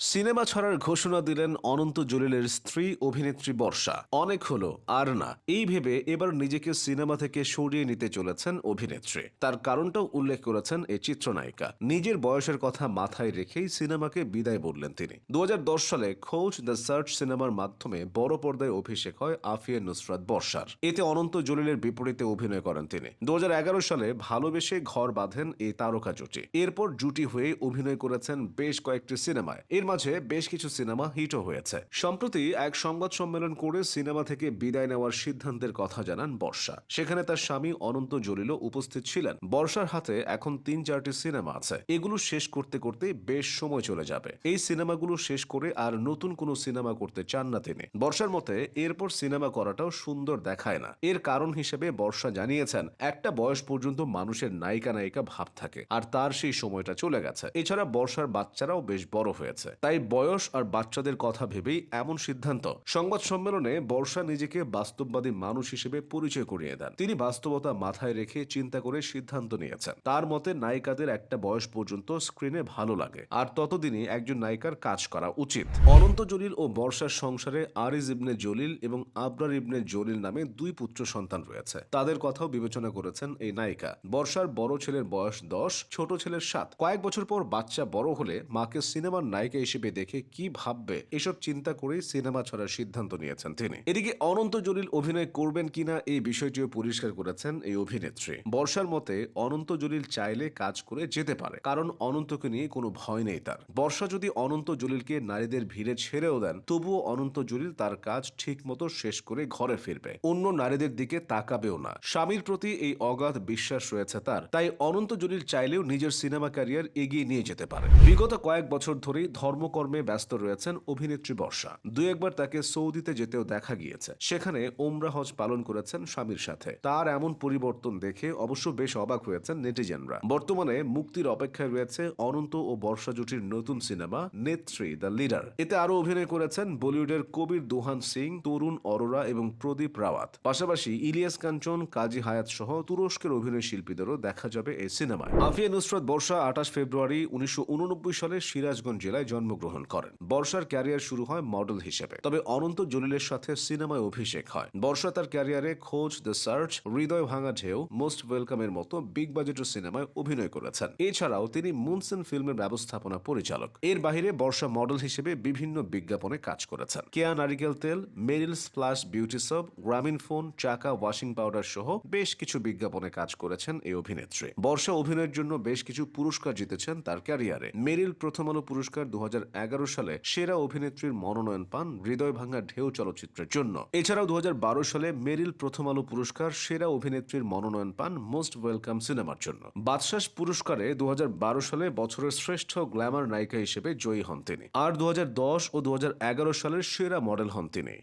Cinema ছাড়ার ঘোষণা দিলেন অনন্ত জলিলের স্ত্রী অভিনেত্রী বর্ষা। অনেক হলো, আর না। এই ভেবে এবার নিজেকে সিনেমা থেকে সরিয়ে নিতে চলেছেন অভিনেত্রী। তার কারণটাও উল্লেখ করেছেন এই চিত্রনায়িকা। নিজের বয়সের কথা মাথায় রেখেই সিনেমাকে বিদায় বললেন তিনি। দু সালে খোঁজ দ্য সার্চ সিনেমার মাধ্যমে বড় পর্দায় অভিষেক হয় আফিয়া নুসরাত বর্ষার। এতে অনন্ত জলিলের বিপরীতে অভিনয় করেন তিনি। দু হাজার এগারো সালে ভালোবেসে ঘর বাঁধেন এই তারকা জুটি। এরপর জুটি হয়ে অভিনয় করেছেন বেশ কয়েকটি সিনেমায়। এর মাঝে বেশ কিছু সিনেমা হিটও হয়েছে। সম্প্রতি এক সংবাদ সম্মেলন করে সিনেমা থেকে বিদায় নেওয়ার সিদ্ধান্তের কথা জানান বর্ষা। সেখানে তার স্বামী অনন্ত জলিলও উপস্থিত ছিলেন। বর্ষার হাতে এখন তিন চারটি সিনেমা আছে। এগুলো শেষ করতে করতে বেশ সময় চলে যাবে। এই সিনেমাগুলো শেষ করে আর নতুন কোনো সিনেমা করতে চান না তিনি। বর্ষার মতে এরপর সিনেমা করাটাও সুন্দর দেখায় না। এর কারণ হিসেবে বর্ষা জানিয়েছেন, একটা বয়স পর্যন্ত মানুষের নায়িকা নায়িকা ভাব থাকে, আর তার সেই সময়টা চলে গেছে। এছাড়া বর্ষার বাচ্চারাও বেশ বড় হয়েছে। তাই বয়স আর বাচ্চাদের কথা ভেবেই এমন সিদ্ধান্ত। সংবাদ সম্মেলনে বর্ষা নিজেকে বাস্তববাদী মানুষ হিসেবে পরিচয় করিয়ে দেন। তিনি বাস্তবতা মাথায় রেখে চিন্তা করে সিদ্ধান্ত নিয়েছেন। তার মতে, নায়িকাদের একটা বয়স পর্যন্ত স্ক্রিনে ভালো লাগে, আর ততদিনই একজন নায়িকার কাজ করা উচিত। অনন্ত জলিল ও বর্ষার সংসারে আরিজ ইবনে জলিল এবং আবরার ইবনে জলিল নামে দুই পুত্র সন্তান রয়েছে। তাদের কথাও বিবেচনা করেছেন এই নায়িকা। বর্ষার বড় ছেলের বয়স দশ, ছোট ছেলের সাত। কয়েক বছর পর বাচ্চা বড় হলে মাকে সিনেমার নায়িকা হিসেবে দেখে কি ভাববে, এসব চিন্তা করেই সিনেমা ছাড়ার সিদ্ধান্ত নিয়েছেন তিনি। এদিকে অনন্ত জলিল অভিনয় করবেন কিনা, এই বিষয়টিও পরিষ্কার করেছেন এই অভিনেত্রী। বর্ষার মতে, অনন্ত জলিল চাইলে কাজ করে যেতে পারে, কারণ অনন্তকে নিয়ে কোনো ভয় নেই তার। বর্ষা যদি অনন্ত জলিলকে নারীদের ভিড়ে ছেড়েও দেন, তবুও অনন্ত জলিল তার কাজ ঠিক মতো শেষ করে ঘরে ফিরবে। অন্য নারীদের দিকে তাকাবেও না। স্বামীর প্রতি এই অগাধ বিশ্বাস রয়েছে তার, তাই অনন্ত জলিল চাইলেও নিজের সিনেমা ক্যারিয়ার এগিয়ে নিয়ে যেতে পারে। বিগত কয়েক বছর ধরেই ধর্মকর্মে ব্যস্ত রয়েছেন অভিনেত্রী বর্ষা। দু একবার তাকে সৌদিতে যেতেও দেখা গিয়েছে। সেখানে ওমরা হজ পালন করেছেন স্বামীর সাথে। তার এমন পরিবর্তন দেখে অবশ্য বেশ অবাক হয়েছেন নেটিজেনরা। বর্তমানে মুক্তির অপেক্ষায় রয়েছে অনন্ত ও বর্ষা জুটির নতুন সিনেমা নেত্রী দ্য লিডার। এতে আরও অভিনয় করেছেন বলিউডের কবির দোহান সিং, তরুণ অরোরা এবং প্রদীপ রাওয়াত। পাশাপাশি ইলিয়াস কাঞ্চন, কাজী হায়াত সহ তুরস্কের অভিনয় শিল্পীদেরও দেখা যাবে এই সিনেমায়। আফিয়া নুসরত বর্ষা আঠাশ ফেব্রুয়ারি উনিশশো উননব্বই সালে সিরাজগঞ্জ জেলায় জন্মগ্রহণ করেন। বর্ষার ক্যারিয়ার শুরু হয় মডেল হিসেবে। তবে অনন্ত জলিলের সাথে সিনেমায় অভিষেক হয়। বর্ষা তার ক্যারিয়ারে খোঁজ, দ্য সার্চ, হৃদয় ভাঙা ঢেউ, মোস্ট ওয়েলকামের মতো বিগ বাজেটের সিনেমায় অভিনয় করেছেন। এছাড়াও তিনি মুনসেন ফিল্মের ব্যবস্থাপনা পরিচালক। এর বাইরে বর্ষা মডেল হিসেবে বিভিন্ন বিজ্ঞাপনে কাজ করেছেন। কেয়া নারিকেল তেল, মেরিল স্প্লাশ বিউটি সব গ্রামীণ ফোন, চাকা, ওয়াশিং পাউডার সহ বেশ কিছু বিজ্ঞাপনে কাজ করেছেন এই অভিনেত্রী। বর্ষা অভিনয়ের জন্য বেশ কিছু পুরস্কার জিতেছেন তার ক্যারিয়ারে। মেরিল প্রথম আলো পুরস্কার দু হাজার সালে সেরা অভিনেত্রীর মনোনয়ন পান হৃদয় ভাঙ্গা ঢেউ চলচ্চিত্রের জন্য। এছাড়াও দু হাজার বারো সালে মেরিল প্রথম আলো পুরস্কার সেরা অভিনেত্রীর মনোনয়ন পান মোস্ট ওয়েলকাম সিনেমার জন্য। বাদশাস পুরস্কারে দু হাজার বারো সালে বছরের শ্রেষ্ঠ গ্ল্যামার নায়িকা হিসেবে জয়ী হন তিনি। আর দু হাজার দশ ও দু হাজার এগারো সালের সেরা মডেল হন তিনি।